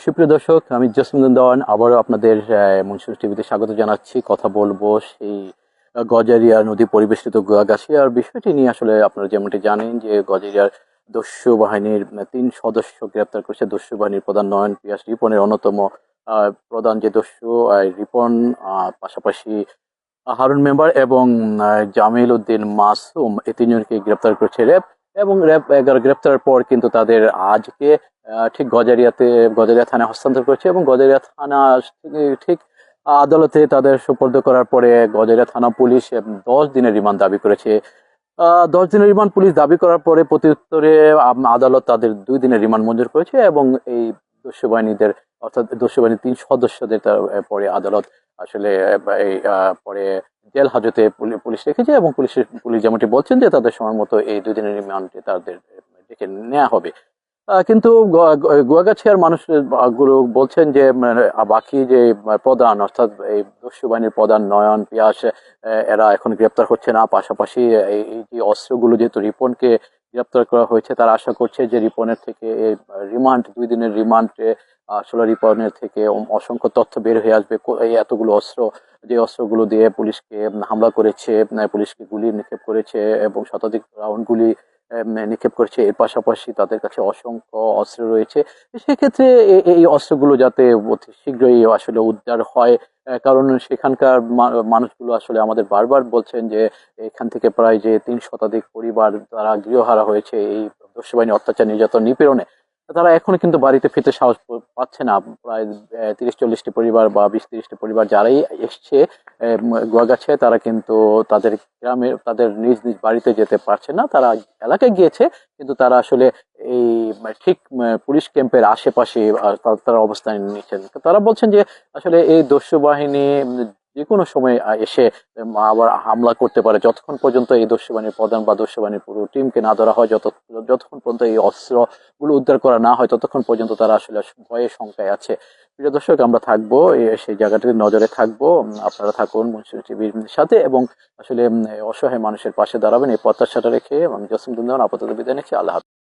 সুপ্রিয় দর্শক, আমি জসমিন দেওয়ান আবারও আপনাদের মনসুর টিভিতে স্বাগত জানাচ্ছি। কথা বলব সেই গজারিয়া নদী পরিবেষ্টিত গুয়াগাছিয়ার বিষয়টি নিয়ে। আসলে আপনারা যেমনটি জানেন যে গজারিয়ার দস্যু বাহিনীর তিন সদস্য গ্রেপ্তার করেছে। দস্যু বাহিনীর প্রধান নয়ন পিয়াস রিপনের অন্যতম প্রধান যে দস্যু রিপন পাশাপাশি হারুন মেম্বার এবং জামিল উদ্দিন মাসুম এই তিনজনকে গ্রেপ্তার করেছে। র্যাব এবং গ্রেপ্তারের পর কিন্তু তাদের আজকে ঠিক গজারিয়াতে, গজারিয়া থানায় হস্তান্তর করেছে এবং গজারিয়া থানা ঠিক আদালতে তাদের সুপর্দ করার পরে গজারিয়া থানা পুলিশ দশ দিনের রিমান্ড দাবি করেছে। দশ দিনের রিমান্ড পুলিশ দাবি করার পরে প্রত্যুত্তরে আদালত তাদের দুই দিনের রিমান্ড মঞ্জুর করেছে এবং এই দস্যু বাহিনীদের অর্থাৎ দস্যু বাহিনীর তিন সদস্যদের পরে আদালত আসলে এই পরে জেল, হাজতে পুলি- পুলিশ রেখেছে এবং পুলিশের পুলিশ যেমনটি বলছেন যে তাদের সময় মতো এই দুই দিনের রিমান্ডে তাদের ডেকে নেওয়া হবে। কিন্তু গুয়াগাছিয়ার মানুষগুলো বলছেন যে বাকি যে প্রধান, অর্থাৎ এই দস্যু বাহিনীর প্রধান নয়ন পিয়াস এরা এখন গ্রেপ্তার হচ্ছে না। পাশাপাশি এই যে অস্ত্রগুলো যেহেতু রিপনকে গ্রেপ্তার করা হয়েছে, তারা আশা করছে যে রিপনের থেকে রিমান্ড, দুই দিনের রিমান্ডে আসলে রিপনের থেকে অসংখ্য তথ্য বের হয়ে আসবে। এই এতগুলো অস্ত্র, যে অস্ত্রগুলো দিয়ে পুলিশকে হামলা করেছে পুলিশকে গুলি নিক্ষেপ করেছে এবং শতাধিক রাউন্ড গুলি নিক্ষেপ করেছে। এর পাশাপাশি তাদের কাছে অসংখ্য অস্ত্র রয়েছে। সেক্ষেত্রে এই অস্ত্রগুলো যাতে অতি শীঘ্রই আসলে উদ্ধার হয় কারণ সেখানকার মানুষগুলো আসলে আমাদের বারবার বলছেন যে, এখান থেকে প্রায় যে তিন শতাধিক পরিবার তারা গৃহহারা হয়েছে। এই দস্যু বাহিনী অত্যাচার, নির্যাতন, নিপীড়নে তারা এখনও কিন্তু বাড়িতে ফিরতে সাহস পাচ্ছে না। প্রায় তিরিশ, চল্লিশটি পরিবার বা বিশ, তিরিশটি পরিবার যারাই এসছে গুয়াগাছে, তারা কিন্তু তাদের গ্রামে, তাদের নিজ নিজ বাড়িতে যেতে পারছে না। তারা এলাকায় গিয়েছে, কিন্তু তারা আসলে এই ঠিক পুলিশ ক্যাম্পের আশেপাশে তারা অবস্থান নিচ্ছেন। তারা বলছেন যে, আসলে এই দস্যু বাহিনী যে কোনো সময় এসে আবার হামলা করতে পারে। যতক্ষণ পর্যন্ত এই দস্যু বাহিনীর প্রধান বা দস্যু বাহিনীর পুরো টিমকে না ধরা হয়, যত, যতক্ষণ পর্যন্ত এই অস্ত্রগুলো উদ্ধার করা না হয়, ততক্ষণ পর্যন্ত তারা আসলে ভয়ে শঙ্কায় আছে। প্রিয় দর্শক, আমরা থাকব সেই জায়গাটিতে নজরে থাকব। আপনারা থাকুন মুন্সি টিভির সাথে এবং আসলে অসহায় মানুষের পাশে দাঁড়াবেন। এই প্রত্যাশাটা রেখে আমি জসিম দুন্দন আপাতত বিদায় নিচ্ছি। আল্লাহ।